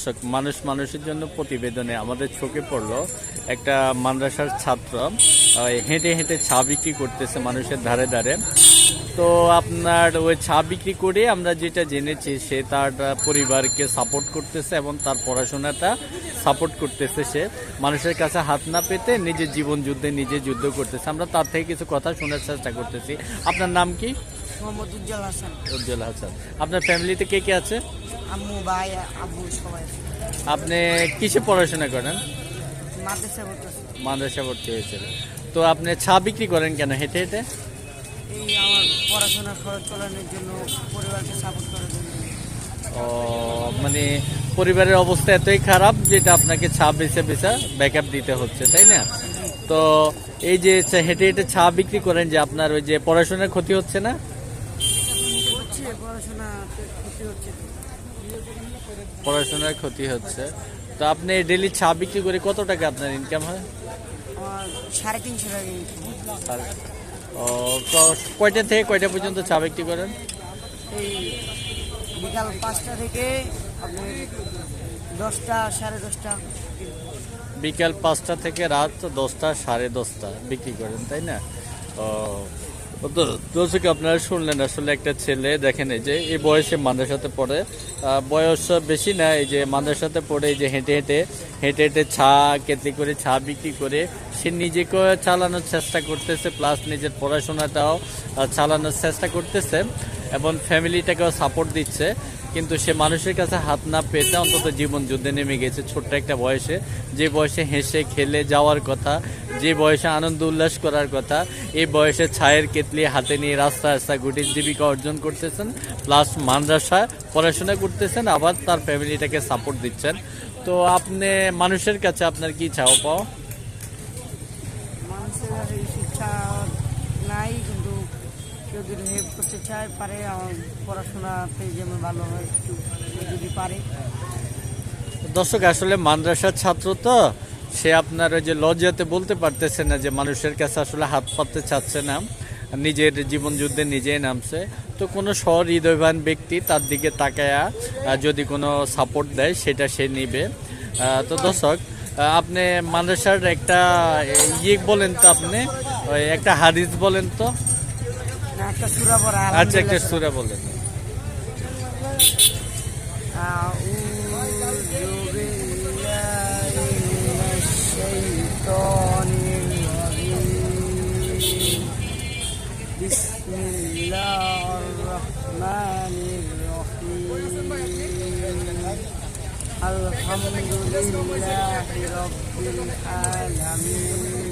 দর্শক মানুষ মানুষের জন্য প্রতিবেদনে আমাদের চোখে পড়ল একটা মাদ্রাসার ছাত্র হেঁটে হেঁটে ছা বিক্রি করতেছে মানুষের ধারে ধারে। তো আপনার ওই ছা বিক্রি করে আমরা যেটা জেনেছি, সে তার পরিবারকে সাপোর্ট করতেছে এবং তার পড়াশোনাটা সাপোর্ট করতেছে সে। মানুষের কাছে হাত না পেতে নিজের জীবন যুদ্ধে নিজে যুদ্ধ করতেছে। আমরা তার থেকে কিছু কথা শোনার চেষ্টা করতেছি। আপনার নাম কি? মোহাম্মদ উজ্জ্বল হাসান। উজ্জ্বল হাসান। আপনার ফ্যামিলিতে কে কে আছে? আম্মু ভাই আব্বু সবাই আপনি কিসে পড়াশোনা করেন? মাদ্রাসা মাদ্রাসা ভর্তি হয়েছিল তো আপনি ছা বিক্রি করেন কেন হেঁটে হেঁটে? এই আমার পড়াশোনার খরচ চালানোর জন্য পরিবারকে সাপোর্ট করার জন্য। ও মানে পরিবারের অবস্থা এতই খারাপ যেটা আপনাকে চা বেছে বেছে ব্যাকআপ দিতে হচ্ছে তাই না? তো এই যে হেঁটে হেঁটে ছা বিক্রি করেন যে আপনার ওই যে পড়াশোনার ক্ষতি হচ্ছে না হচ্ছে পড়াশোনা ক্ষতি হচ্ছে পড়াশোনার ক্ষতি হচ্ছে। তো আপনি ডেলি চা বিক্রি করে কত টাকা আপনার ইনকাম হয়? সাড়ে তিনশো টাকা ও, কয়টা থেকে কয়টা পর্যন্ত চা বিক্রি করেন? বিকাল পাঁচটা থেকে দশটা সাড়ে দশটা বিকাল পাঁচটা থেকে রাত দশটা সাড়ে দশটা বিক্রি করেন তাই না? ও তো দর্শক আপনারা শুনলেন? আসলে একটা ছেলে, দেখেন এই যে, এই বয়সে মাদ্রাসাতে পড়ে। বয়স বেশি না, এই যে মাদ্রাসাতে পড়ে, এই যে হেঁটে হেঁটে হেঁটে হেঁটে ছা, কেটে করে ছা বিক্রি করে, সে নিজেকে চালানোর চেষ্টা করতেছে প্লাস নিজের পড়াশোনাটাও চালানোর চেষ্টা করতেছে এবং ফ্যামিলিটাকেও সাপোর্ট দিচ্ছে। কিন্তু সে মানুষের কাছে হাত না পেতে অন্তত জীবন যুদ্ধে নেমে গেছে ছোট্ট একটা বয়সে। যে বয়সে হেসে, খেলে যাওয়ার কথা, যে বয়সে আনন্দ উল্লাস করার কথা, এই বয়সে ছায়ের কেতলি হাতে নিয়ে রাস্তা রাস্তা গুটির জীবিকা অর্জন করতেছেন প্লাস মাদ্রাসায় পড়াশোনা করতেছেন, আবার তার ফ্যামিলিটাকে সাপোর্ট দিচ্ছেন। তো আপনি মানুষের কাছে আপনার কি চাও পাও শিক্ষা নাই, কিন্তু কেউ যদি হেল্প করতে চায়, পারে, আমার পড়াশোনাতে যেমন ভালো হয় একটু যদি পারে। দর্শক, আসলে মাদ্রাসার ছাত্র তো, সে আপনার ওই যে লজ্জাতে বলতে পারতেছে না যে মানুষের কাছে আসলে হাত পাততে চাচ্ছে না, নিজের জীবন যুদ্ধে নিজেই নামছে। তো কোনো সহৃদয়বান ব্যক্তি তার দিকে তাকায়া যদি কোনো সাপোর্ট দেয়, সেটা সে নিবে। তো দর্শক আপনি মাদ্রাসার একটা ইয়ে বলেন তো আপনি একটা হাদিস বলেন তো। আচ্ছা একটা সুরা বলেন أعوذ بالله من الشيطان الرجيم بسم الله الرحمن الرحيم الحمد لله رب العالمين